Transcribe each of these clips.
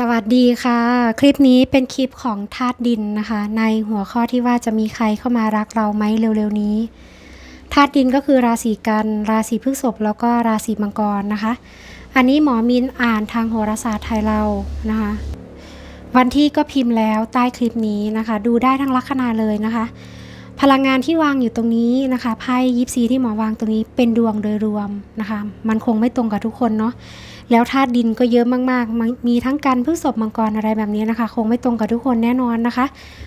สวัสดีค่ะ คลิปนี้เป็นคลิปของธาตุดินนะคะ ในหัวข้อที่ว่าจะมีใครเข้ามารักเราไหมเร็วๆนี้ธาตุดินก็คือราศีกันราศีพฤษภแล้วก็ราศีมังกรนะคะ อันนี้หมอมินอ่านทางโหราศาสตร์ไทยเรานะคะ วันที่ก็พิมพ์แล้วใต้คลิปนี้นะคะ ดูได้ทั้งลัคนาเลยนะคะ พลังงานที่วางอยู่ตรงนี้นะคะไพ่ยิปซีที่หมอวางตรงนี้เป็นดวงโดยรวมนะคะ มันคงไม่ตรงกับทุกคนเนาะ แล้วธาตุดินก็เยอะมากๆ มีทั้งกันพฤษภมังกรอะไรแบบนี้นะคะ คงไม่ตรงกับทุกคนแน่นอนนะคะ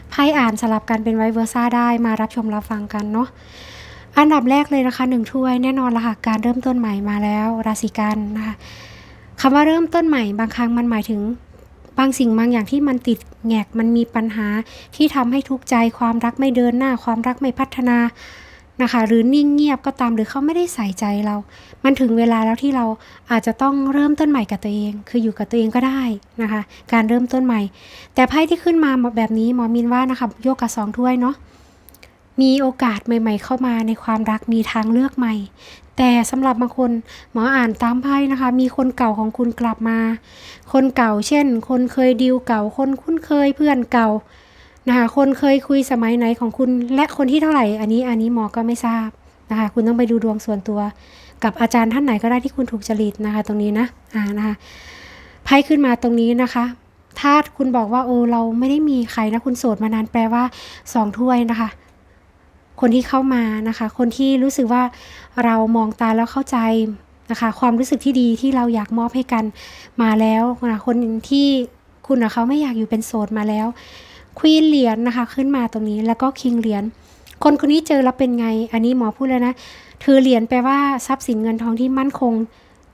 ไพ่อ่านสลับกันเป็นไวเวอร์ซ่าได้มารับชมรับฟังกันเนาะอันดับแรกเลยนะคะหนึ่งถ้วยแน่นอนละค่ะการเริ่มต้นใหม่มาแล้ว ราศีกันนะคะคำว่าเริ่มต้นใหม่บางครั้งมันหมายถึงบางสิ่งบางอย่างที่มันติดแงกมันมีปัญหาที่ทำให้ทุกข์ใจความรักไม่เดินหน้าความรักไม่พัฒนา นะคะ หรือนิ่งเงียบก็ตามหรือเขาไม่ได้ใส่ใจเรา มันถึงเวลาแล้วที่เราอาจจะต้องเริ่มต้นใหม่กับตัวเอง คืออยู่กับตัวเองก็ได้นะคะ การเริ่มต้นใหม่ แต่ไพ่ที่ขึ้นมาแบบนี้หมอมินว่านะคะโยกกับสองถ้วยเนาะมีโอกาสใหม่ ๆ เข้ามาในความรักมีทางเลือกใหม่ แต่สำหรับบางคนหมออ่านตามไพ่นะคะ มีคนเก่าของคุณกลับมา คนเก่าเช่น คนเคยดีลเก่าคนคุ้นเคยเพื่อนเก่า นะคะคนเคยคุยสมัยไหนของคุณและคนที่เท่าไหร่ อันนี้อันนี้หมอก็ไม่ทราบนะคะคุณต้องไปดูดวงส่วนตัว กับอาจารย์ท่านไหนก็ได้ที่คุณถูกจริตนะคะตรงนี้นะอ่านะคะไพ่ขึ้นมาตรงนี้นะคะ ถ้าคุณบอกว่าโอ้เราไม่ได้มีใครนะคุณโสดมานานแปลว่าสองถ้วยนะคะ คนที่เข้ามานะคะ คนที่รู้สึกว่าเรามองตาแล้วเข้าใจนะคะความรู้สึกที่ดีที่เราอยากมอบให้กันมาแล้วนะคนที่คุณกับเขาไม่อยากอยู่เป็นโสดมาแล้ว ควีนเหรียญนะคะ ขึ้นมาตรงนี้แล้วก็คิงเหรียญคนคนนี้เจอแล้วเป็นไง อันนี้หมอพูดแล้วนะถือเหรียญแปลว่าทรัพย์สินเงินทองที่มั่นคง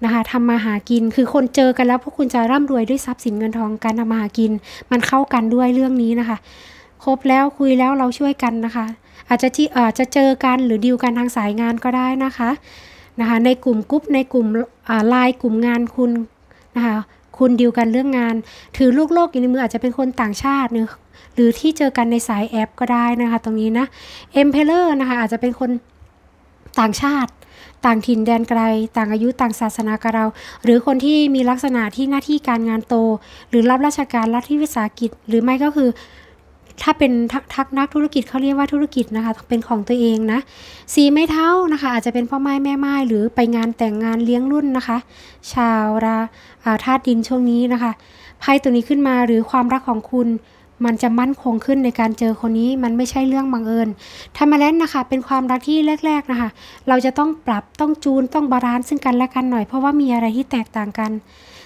นะคะทำมาหากินคือคนเจอกันแล้วพวกคุณจะร่ำรวยด้วยทรัพย์สินเงินทองการทำมาหากิน มันเข้ากันด้วยเรื่องนี้นะคะ ครบแล้วคุยแล้วเราช่วยกันนะคะ อาจจะที่อ่อจะเจอกันหรือดีลกันทางสายงานก็ได้นะคะนะคะในกลุ่มกรุ๊ปในกลุ่มไลน์กลุ่มงานคุณนะคะคุณดีลกันเรื่องงาน ถือลูกโลกอยู่ในมืออาจจะเป็นคนต่างชาติหรือ หรือที่เจอกันในสายแอปก็ได้นะคะ ตรงนี้นะเอ็มเพลเลอร์นะคะอาจจะเป็นคนต่างชาติ ต่างถิ่นแดนไกล ต่างอายุต่างศาสนากับเรา หรือคนที่มีลักษณะที่หน้าที่การงานโต หรือรับราชการรัฐวิสาหกิจ หรือไม่ก็คือถ้าเป็นทักนักธุรกิจเขาเรียกว่าธุรกิจนะคะ เป็นของตัวเองนะ สีไม้เท้านะคะ อาจจะเป็นพ่อไม้แม่ไม้หรือไปงานแต่งงานเลี้ยงรุ่นนะคะ ชาวราธาตุดินช่วงนี้นะคะไพ่ตัวนี้ขึ้นมาหรือความรักของคุณ มันจะมั่นคงขึ้นในการเจอคนนี้มันไม่ใช่เรื่องบังเอิญทำมาแล้วนะคะ เป็นความรักที่แรก ๆนะคะ เราจะต้องปรับต้องจูนต้องบาลานซ์ซึ่งกันและกันหน่อยเพราะว่ามีอะไรที่แตกต่างกัน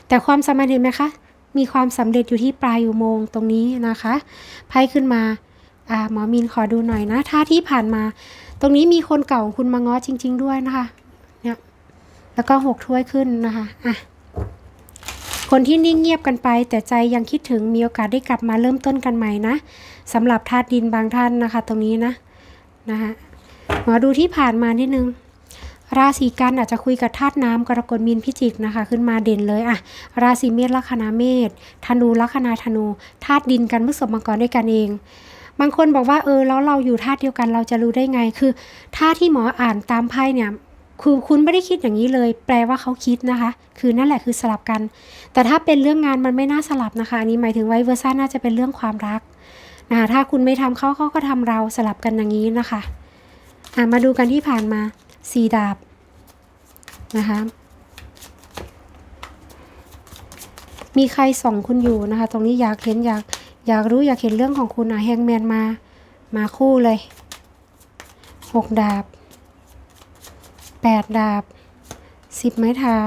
แต่ความสำเร็จไหมคะ มีความสำเร็จอยู่ที่ปลายอุโมงค์ตรงนี้นะคะไพ่ขึ้นมาอ่าหมอมินขอดูหน่อยนะถ้าที่ผ่านมา ตรงนี้มีคนเก่าของคุณมาง้อจริง ๆ ด้วยนะคะเนี่ยแล้วก็หกถ้วยขึ้นนะคะอะ คนที่นิ่งเงียบกันไป แต่ใจยังคิดถึงมีโอกาสได้กลับมาเริ่มต้นกันใหม่นะสำหรับธาตุดินบางท่านนะคะ ตรงนี้นะนะคะหมอดูที่ผ่านมานิดนึงราศีกันอาจจะคุยกับธาตุน้ำกรกฎมีนพิจิกนะคะ ขึ้นมาเด่นเลยอะราศีเมษลัคนาเมษธนูลัคนาธนูธาตุดินกันพฤษภมังกรด้วยกันเอง บางคนบอกว่าเออแล้วเราอยู่ธาตุเดียวกันเราจะรู้ได้ไงคือธาตุที่หมออ่านตามไพ่เนี่ย คือคุณไม่ได้คิดอย่างนี้เลย แปลว่าเขาคิดนะคะ คือนั่นแหละคือสลับกัน แต่ถ้าเป็นเรื่องงานมันไม่น่าสลับนะคะอันนี้หมายถึงไวเวอร์ซ่าน่าจะเป็นเรื่องความรักนะคะถ้าคุณไม่ทำเขาเขาก็ทำเราสลับกันอย่างนี้นะคะะมาดูกันที่ผ่านมาสีดาบนะคะมีใครส่องคุณอยู่นะคะ ตรงนี้อยากเห็นอยากอยากรู้อยากเห็นเรื่องของคุณอะแฮงแมนมา มาคู่เลยหกดาบ แปดดาบสิบไม้เท้า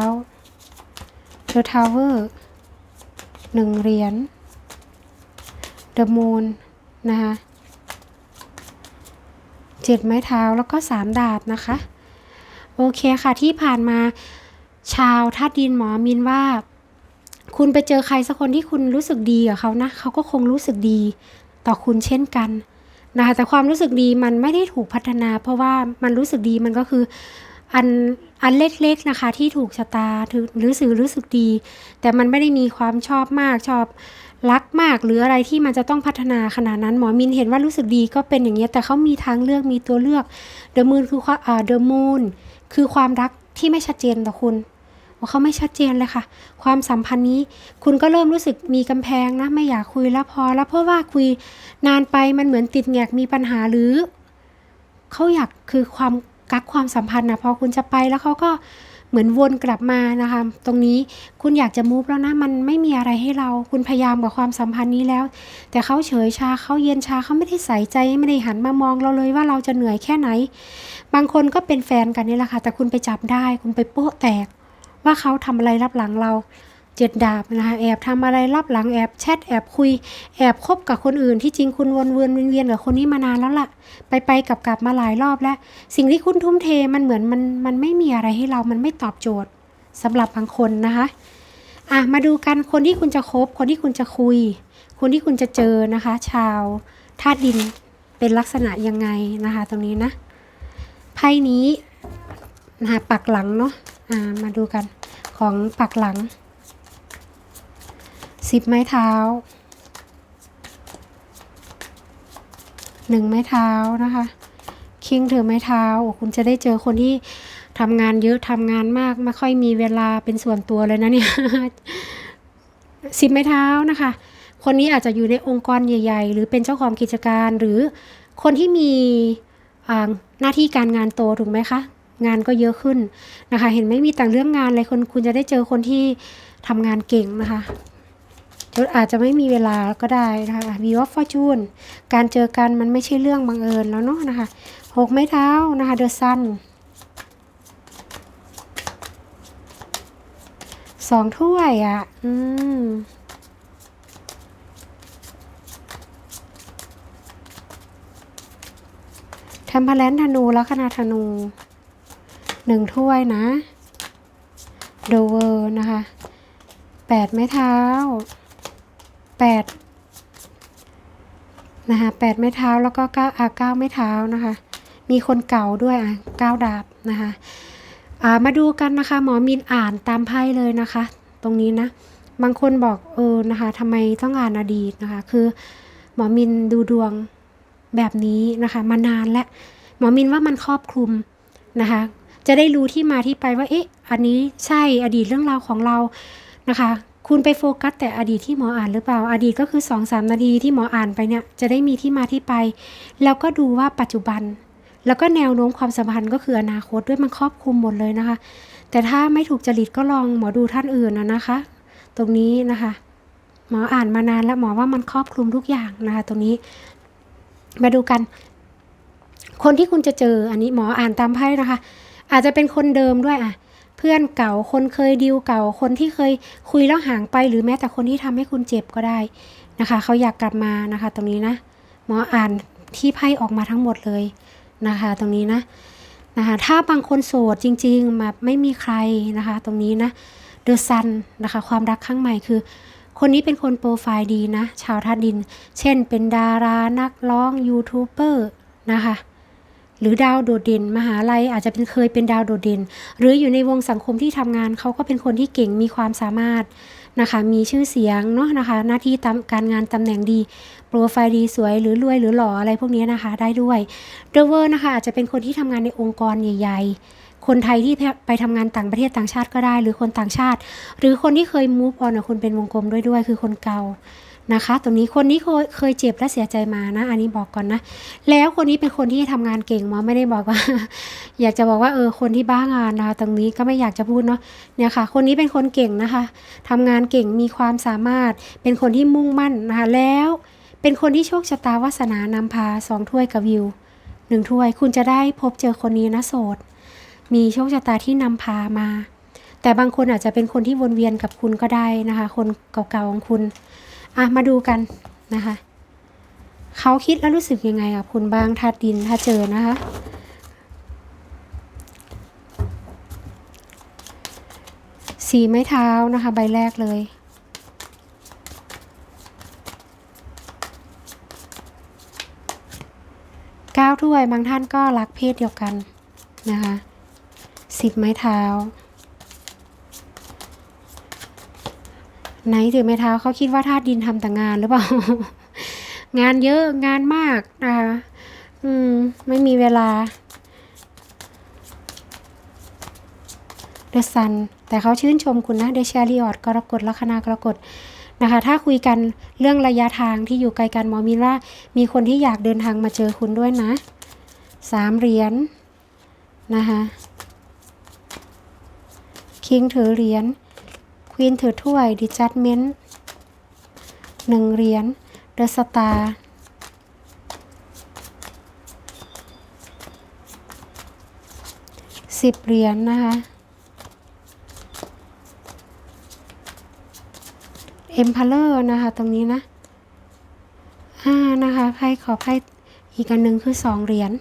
เดอะทาวเวอร์หนึ่งเหรียญเดอะมูนนะคะเจ็ดไม้เท้าแล้วก็สามดาบนะคะ โอเคค่ะที่ผ่านมาชาวธาตุดินหมอมินว่า คุณไปเจอใครสักคนที่คุณรู้สึกดีกับเขานะเขาก็คงรู้สึกดีต่อคุณเช่นกันนะคะแต่ความรู้สึกดีมันไม่ได้ถูกพัฒนา เพราะว่ามันรู้สึกดีมันก็คือ อันอันเล็กๆนะคะ ที่ถูกชะตาหรือสื่อรู้สึกดี แต่มันไม่ได้มีความชอบมากชอบรักมากหรืออะไรที่มันจะต้องพัฒนาขนาดนั้นหมอมินเห็นว่ารู้สึกดีก็เป็นอย่างนี้แต่เขามีทางเลือกมีตัวเลือกเดอะมูนคืออ่าเดอะมูนคือความรักที่ไม่ชัดเจนต่อคุณว่าเขาไม่ชัดเจนเลยค่ะ ความสัมพันธ์นี้ คุณก็เริ่มรู้สึกมีกำแพงนะไม่อยากคุยแล้วพอ แล้วเพราะว่าคุยนานไปมันเหมือนติดแงกมีปัญหาหรือเขาอยากคือความ กักความสัมพันธ์นะพอคุณจะไปแล้วเขาก็เหมือนวนกลับมานะคะ ตรงนี้คุณอยากจะมูฟแล้วนะมันไม่มีอะไรให้เรา คุณพยายามกับความสัมพันธ์นี้แล้ว แต่เขาเฉยชาเขาเย็นชาเขาไม่ได้ใส่ใจไม่ได้หันมามองเราเลยว่าเราจะเหนื่อยแค่ไหน บางคนก็เป็นแฟนกันนี่แหละค่ะแต่คุณไปจับได้ คุณไปโป๊ะแตก ว่าเขาทำอะไรรับหลังเรา เจ็ดดาบนะคะแอบทำอะไรรับหลังแอบแชทแอบคุย แอบคบกับคนอื่นที่จริงคุณวนเวียนเวียนกับคนนี้มานานแล้วล่ะ ไปไปกลับกลับมาหลายรอบแล้ว สิ่งที่คุณทุ่มเทมันเหมือนมันมันไม่มีอะไรให้เรามันไม่ตอบโจทย์สำหรับบางคนนะคะอะมาดูกันคนที่คุณจะคบ คนที่คุณจะคุย คนที่คุณจะเจอนะคะ ชาวธาตุดินเป็นลักษณะยังไงนะคะ ตรงนี้นะไพ่นี้นะคะปักหลังเนาะอ่ามาดูกันของปักหลัง สิบไม้เท้าหนึ่งไม้เท้านะคะ คิงถือไม้เท้า คุณจะได้เจอคนที่ทำงานเยอะทำงานมาก ไม่ค่อยมีเวลาเป็นส่วนตัวเลยนะเนี่ยสิบไม้เท้านะคะ คนนี้อาจจะอยู่ในองค์กรใหญ่ ๆ หรือเป็นเจ้าของกิจการหรือคนที่มีหน้าที่การงานโตถูกไหมคะ งานก็เยอะขึ้นนะคะ เห็นไหมมีแต่เรื่องงานเลยคนคุณจะได้เจอคนที่ทำงานเก่งนะคะ อาจจะไม่มีเวลาก็ได้นะคะวีวอฟฟอร์จูนการเจอกันมันไม่ใช่เรื่องบังเอิญแล้วเนาะนะคะหกไม้เท้านะคะเดอะซันสองถ้วยอะ อืมเทมเพลนธนูแลัคนาธนูหนึ่งถ้วยนะโดเวอร์นะคะแปดไม้เท้า แปดนะคะแปดไม้เท้าแล้วก็เก้าอ่าเก้าไม้เท้านะคะ มีคนเก่าด้วยอะเก้าดาบนะคะอ่ามาดูกันนะคะหมอมินอ่านตามไพ่เลยนะคะ ตรงนี้นะ บางคนบอกเออนะคะทำไมต้องอ่านอดีตนะคะ คือหมอมินดูดวงแบบนี้นะคะ มานานและหมอมินว่ามันครอบคลุมนะคะ จะได้รู้ที่มาที่ไปว่าเอ๊ะอันนี้ใช่อดีตเรื่องราวของเรานะคะ คุณไปโฟกัสแต่อดีตที่หมออ่านหรือเปล่าอดีตก็คือ2อสนาทีที่หมออ่านไปเนี่ยจะได้มีที่มาที่ไป แล้วก็ดูว่าปัจจุบัน แล้วก็แนวโน้มความสัมพันธ์ก็คืออนาคตด้วยมันครอบคลุมหมดเลยนะคะ แต่ถ้าไม่ถูกจริตก็ลองหมอดูท่านอื่นนะนะคะ ตรงนี้นะคะ หมออ่านมานานแล้วหมอว่ามันครอบคลุมทุกอย่างนะคะตรงนี้ มาดูกัน คนที่คุณจะเจออันนี้หมออ่านตามไพ่นะคะ อาจจะเป็นคนเดิมด้วยอะ พื่อนเก่า คนเคยดิวเก่า คนที่เคยคุยแล้วห่างไป หรือแม้แต่คนที่ทำให้คุณเจ็บก็ได้นะคะ เขาอยากกลับมานะคะ ตรงนี้นะหมออ่านที่ไพ่ออกมาทั้งหมดเลยนะคะ ตรงนี้นะนะคะถ้าบางคนโสดจริงๆมาไม่มีใครนะคะ ตรงนี้นะเดอะซันนะคะ ความรักข้งใหม่คือ คนนี้เป็นคนโปรไฟล์ดีนะ ชาวท่าดิน เช่นเป็นดารานักร้องยูทูบเบอร์นะคะ หรือดาวโดดเด่น มหาลัยอาจจะเป็นเคยเป็นดาวโดดเด่น หรืออยู่ในวงสังคมที่ทำงานเขาก็เป็นคนที่เก่งมีความสามารถนะคะ มีชื่อเสียงเนาะนะคะ หน้าที่ตาการงานตำแหน่งดี โปรไฟล์ดีสวยหรือรวยหรือหล่ออะไรพวกนี้นะคะได้ด้วยเดเวอร์นะคะอาจจะเป็นคนที่ทำงานในองค์กรใหญ่ ๆ คนไทยที่ไปทำงานต่างประเทศต่างชาติก็ได้ หรือคนต่างชาติ หรือคนที่เคยมูฟออนกับคนเป็นวงกลมด้วยด้วยคือคนเก่า นะคะ ตรงนี้คนนี้เคยเคยเจ็บและเสียใจมานะ อันนี้บอกก่อนนะ แล้วคนนี้เป็นคนที่ทำงานเก่งมอไม่ได้บอกว่า อยากจะบอกว่าเออคนที่บ้างานนะคะตรงนี้ก็ไม่อยากจะพูดเนาะเนี่ยค่ะ คนนี้เป็นคนเก่งนะคะทำงานเก่งมีความสามารถ เป็นคนที่มุ่งมั่นนะคะแล้วเป็นคนที่โชคชะตาวาสนานำพาสองถ้วยกับวิวหนึ่งถ้วย คุณจะได้พบเจอคนนี้นะโสด มีโชคชะตาที่นำพามา แต่บางคนอาจจะเป็นคนที่วนเวียนกับคุณก็ได้นะคะ คนเก่าๆของคุณ อะมาดูกันนะคะ เขาคิดแล้วรู้สึกยังไงกับคุณบ้างธาตุดินถ้าเจอนะคะ สีไม้เท้านะคะ ใบแรกเลยเก้าถ้วยบางท่านก็รักเพศเดียวกันนะคะสิบไม้เท้า ไหนถือไม้เท้าเขาคิดว่าธาตุดินทำแต่งานหรือเปล่า งานเยอะงานมากนะคะอืม ไม่มีเวลา The Sun แต่เขาชื่นชมคุณนะเดชาริออดกรกฎลัคนากรกฎนะคะ ถ้าคุยกันเรื่องระยะทางที่อยู่ไกลกันหมอมินว่า มีคนที่อยากเดินทางมาเจอคุณด้วยนะสามเหรียญนะคะคิงถือเหรียญ ควีนถือถ้วยดิจัดเมนต์หนึ่งเหรียญเดอะสตาร์สิบเหรียญนะคะเอ็มพาเลอร์นะคะ ตรงนี้นะอ่านะคะไพ่ขอไพ่อีกอันหนึ่งคือสองเหรียญ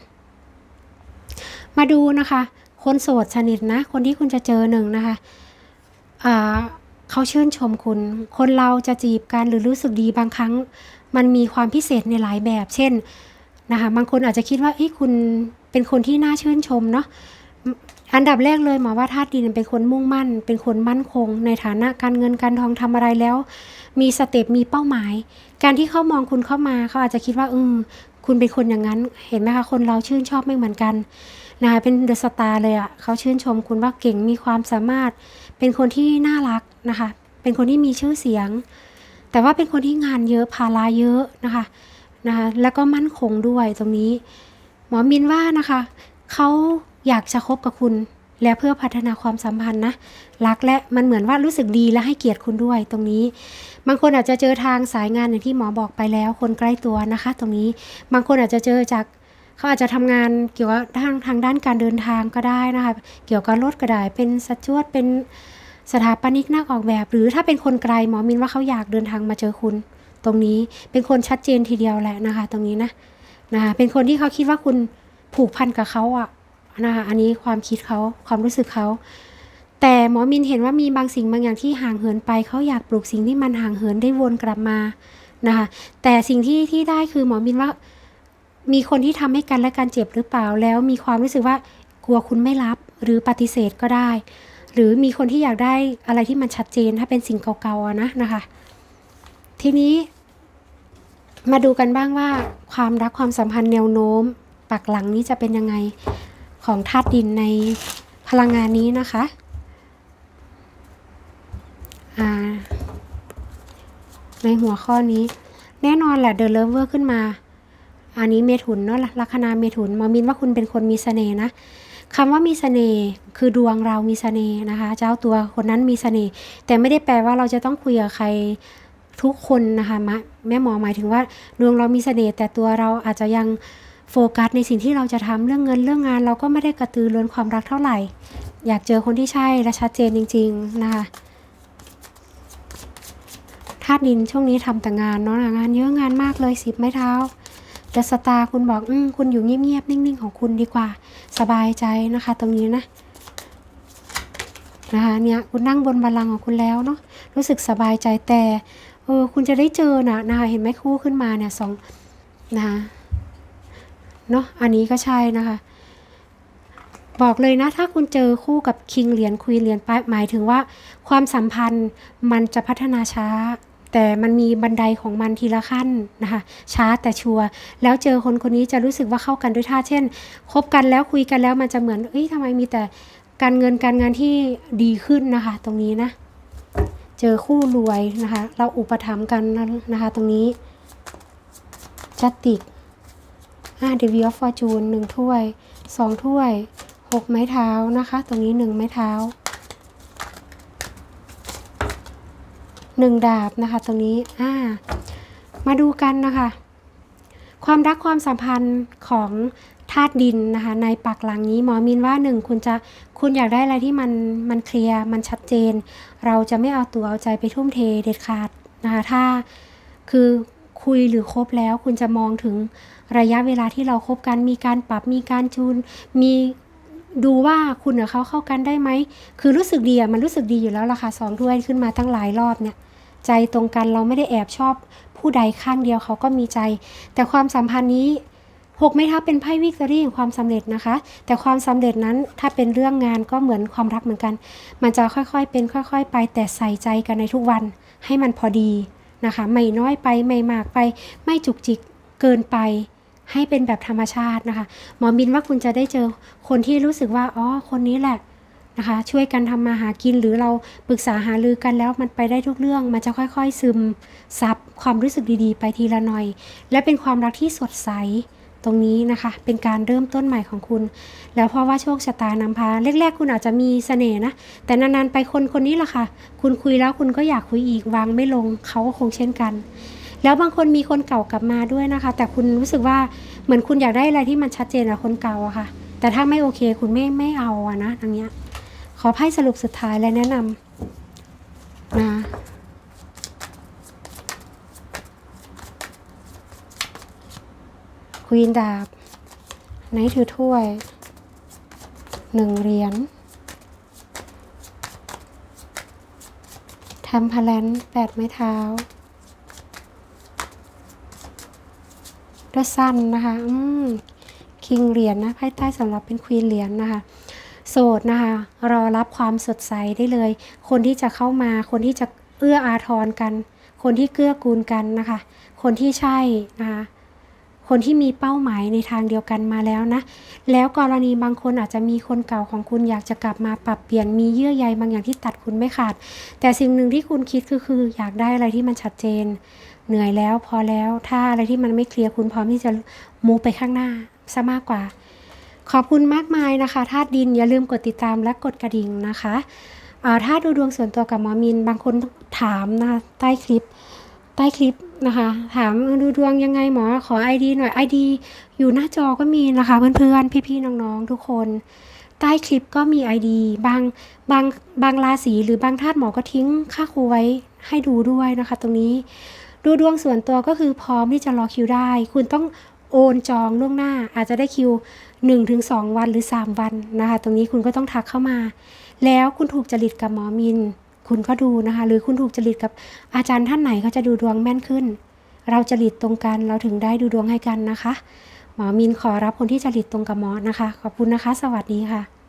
มาดูนะคะ คนโสดสนิทนะ คนที่คุณจะเจอหนึ่งนะคะอ่า เขาชื่นชมคุณ คนเราจะจีบกันหรือรู้สึกดีบางครั้ง มันมีความพิเศษในหลายแบบ เช่นนะคะบางคนอาจจะคิดว่าเอ้ยคุณเป็นคนที่น่าชื่นชมเนาะอันดับแรกเลยหมอว่าธาตุดินเป็นคนมุ่งมั่น เป็นคนมั่นคง ในฐานะการเงินการทองทำอะไรแล้ว มีสเต็ปมีเป้าหมาย การที่เขามองคุณเข้ามาเขาอาจจะคิดว่าเออคุณเป็นคนอย่างนั้นเห็นไหมคะคนเราชื่นชอบไม่เหมือนกันนะคะเป็นเดอะสตาร์เลยอะ่ะเขาชื่นชมคุณว่าเก่งมีความสามารถ เป็นคนที่น่ารักนะคะ เป็นคนที่มีชื่อเสียง แต่ว่าเป็นคนที่งานเยอะภาระเยอะนะคะนะคะแล้วก็มั่นคงด้วยตรงนี้ หมอมินว่านะคะเขาอยากจะคบกับคุณ และเพื่อพัฒนาความสัมพันธ์นะรักและมันเหมือนว่ารู้สึกดีและให้เกียรติคุณด้วยตรงนี้ บางคนอาจจะเจอทางสายงานอย่างที่หมอบอกไปแล้ว คนใกล้ตัวนะคะ ตรงนี้บางคนอาจจะเจอจากเขาอาจจะทำงานเกี่ยวกับทางทางด้านการเดินทางก็ได้นะคะ เกี่ยวกับรถก็ได้เป็นสจวดเป็น สถาปนิกนักออกแบบ หรือถ้าเป็นคนไกลหมอมินว่าเขาอยากเดินทางมาเจอคุณ ตรงนี้เป็นคนชัดเจนทีเดียวแหละนะคะ ตรงนี้นะนะคะเป็นคนที่เขาคิดว่าคุณผูกพันกับเขาอะนะคะอันนี้ความคิดเขาความรู้สึกเขาแต่หมอมินเห็นว่ามีบางสิ่งบางอย่างที่ห่างเหินไปเขาอยากปลูกสิ่งที่มันห่างเหินได้วนกลับมานะคะแต่สิ่งที่ที่ได้คือหมอมินว่า มีคนที่ทำให้กันและกันเจ็บหรือเปล่าแล้วมีความรู้สึกว่ากลัวคุณไม่รับหรือปฏิเสธก็ได้ หรือมีคนที่อยากได้อะไรที่มันชัดเจนถ้าเป็นสิ่งเก่าๆนะนะคะ ทีนี้มาดูกันบ้างว่า ความรักความสัมพันธ์แนวโน้มปักหลังนี้จะเป็นยังไงของธาตุดินในพลังงานนี้นะคะในหัวข้อนี้ แน่นอนแหละเด e ะเลิฟเวอร์ขึ้นมา อันนี้เมถุนเนาะลัคนาเมถุนมอมินว่าคุณเป็นคนมีเสน่ห์นะ คำว่ามีเสน่ห์คือดวงเรามีเสน่ห์นะคะ เจ้าตัวคนนั้นมีเสน่ห์แต่ไม่ได้แปลว่าเราจะต้องคุยกับใครทุกคนนะคะมแม่หมอหมายถึงว่าดวงเรามีเสน่ห์แต่ตัวเราอาจจะยังโฟกัสในสิ่งที่เราจะทำเรื่องเงินเรื่องงาน เราก็ไม่ได้กระตือรือร้นความรักเท่าไหร่ อยากเจอคนที่ใช่และชัดเจนจริง ๆนะคะธาตุดินช่วงนี้ทำแต่งานเนาะงานเยอะงานมากเลยสิบไม้เท้าแต่สตาคุณบอกอืมคุณอยู่เงียบๆนิ่งๆของคุณดีกว่า สบายใจนะคะ ตรงนี้นะนะคะเนี่ยคุณนั่งบนบัลลังก์ของคุณแล้วเนาะรู้สึกสบายใจแต่เออคุณจะได้เจอนะนะคะเห็นไหมคู่ขึ้นมาเนี่ยสองนะคะเนาะอันนี้ก็ใช่นะคะ บอกเลยนะ ถ้าคุณเจอคู่กับคิงเหรียญคุยเหรียญไปหมายถึงว่า ความสัมพันธ์มันจะพัฒนาช้า แต่มันมีบันไดของมันทีละขั้นนะคะ ช้าแต่ชัวร์แล้วเจอคนคนนี้จะรู้สึกว่าเข้ากันด้วยท่าเช่นคบกันแล้วคุยกันแล้วมันจะเหมือนเอ้ยทำไมมีแต่การเงินการงานที่ดีขึ้นนะคะ ตรงนี้นะ เจอคู่รวยนะคะ เราอุปถัมภ์กันนะคะ ตรงนี้จัตติกอ่าเดวิออฟฟอร์จูนหนึ่งถ้วยสองถ้วยหกไม้เท้านะคะ ตรงนี้หนึ่งไม้เท้า หนึ่งดาบนะคะ ตรงนี้อ่ามาดูกันนะคะ ความรักความสัมพันธ์ของธาตุดินนะคะ ในปักหลังนี้หมอมินว่าหนึ่งคุณจะคุณอยากได้อะไรที่มันมันเคลียร์มันชัดเจน เราจะไม่เอาตัวเอาใจไปทุ่มเทเด็ดขาดนะคะถ้าคือคุยหรือคบแล้วคุณจะมองถึงระยะเวลาที่เราคบกันมีการปรับมีการจูน มี ดูว่าคุณกับเขาเข้ากันได้ไหม คือรู้สึกดีอะมันรู้สึกดีอยู่แล้วล่ะค่ะสองถ้วยขึ้นมาตั้งหลายรอบเนี่ย ใจตรงกันเราไม่ได้แอบชอบ ผู้ใดข้างเดียวเขาก็มีใจ แต่ความสัมพันธ์นี้หกไม้ท้าเป็นไพ่วิกตอรี่ของความสำเร็จนะคะ แต่ความสำเร็จนั้นถ้าเป็นเรื่องงานก็เหมือนความรักเหมือนกัน มันจะค่อยๆ เป็นค่อย ๆ ไปแต่ใส่ใจกันในทุกวัน ให้มันพอดีนะคะ ไม่น้อยไปไม่มากไป ไม่จุกจิกเกินไป ให้เป็นแบบธรรมชาตินะคะ หมอมินว่าคุณจะได้เจอคนที่รู้สึกว่าอ๋อคนนี้แหละนะคะ ช่วยกันทำมาหากินหรือเราปรึกษาหารือกันแล้วมันไปได้ทุกเรื่อง มันจะค่อยๆซึมซับความรู้สึกดีๆ ไปทีละหน่อย และเป็นความรักที่สดใสตรงนี้นะคะ เป็นการเริ่มต้นใหม่ของคุณ แล้วเพราะว่าโชคชะตานำพาแรกๆ คุณอาจจะมีเสน่ห์นะ แต่นานๆไปคนคนนี้แหละค่ะ คุณคุยแล้วคุณก็อยากคุยอีกวางไม่ลงเขาก็คงเช่นกัน แล้วบางคนมีคนเก่ากลับมาด้วยนะคะ แต่คุณรู้สึกว่าเหมือนคุณอยากได้อะไรที่มันชัดเจนกับคนเก่าอะค่ะ แต่ถ้าไม่โอเคคุณไม่ไม่เอาอะนะทางเนี้ยขอไพ่สรุปสุดท้ายและแนะนำนะควีนดาบไนท์ถือถ้วยหนึ่งเหรียญทำพลันแปดไม้เท้า ด้วยสั้นนะคะอืมคิงเหรียญนะไพ่ใต้สำหรับเป็นควีนเหรียญนะคะโสดนะคะ รอรับความสดใสได้เลย คนที่จะเข้ามา คนที่จะเอื้ออาทรกัน คนที่เกื้อกูลกันนะคะ คนที่ใช่นะคะคนที่มีเป้าหมายในทางเดียวกันมาแล้วนะ แล้วกรณีบางคนอาจจะมีคนเก่าของคุณอยากจะกลับมาปรับเปลี่ยนมีเยื่อใยบางอย่างที่ตัดคุณไม่ขาด แต่สิ่งหนึ่งที่คุณคิดก็คืออยากได้อะไรที่มันชัดเจน เหนื่อยแล้วพอแล้วถ้าอะไรที่มันไม่เคลียร์คุณพร้อมที่จะมูไปข้างหน้าซะมากกว่า ขอบคุณมากมายนะคะธาตุดินอย่าลืมกดติดตามและกดกระดิ่งนะคะถ้าดูดวงส่วนตัวกับหมอมิน บางคนถามนะคะใต้คลิปใต้คลิปนะคะ ถามดูดวงยังไงหมอขอ ID หน่อย ID อยู่หน้าจอก็มีนะคะเพื่อนๆ พี่ๆ น้องๆ ทุกคน ใต้คลิปก็มี ID บางบางบางราศีหรือบางธาตุหมอก็ทิ้งค่าครูไว้ให้ดูด้วยนะคะ ตรงนี้ ดูดวงส่วนตัวก็คือพร้อมที่จะรอคิวได้ คุณต้องโอนจองล่วงหน้าอาจจะได้คิว 1-2 วันหรือ 3 วันนะคะ ตรงนี้คุณก็ต้องทักเข้ามา แล้วคุณถูกจริตกับหมอมิน คุณก็ดูนะคะ หรือคุณถูกจริตกับอาจารย์ท่านไหนเขาจะดูดวงแม่นขึ้น เราจริตตรงกันเราถึงได้ดูดวงให้กันนะคะ หมอมินขอรับคนที่จริตตรงกับหมอนะคะ ขอบคุณนะคะ สวัสดีค่ะ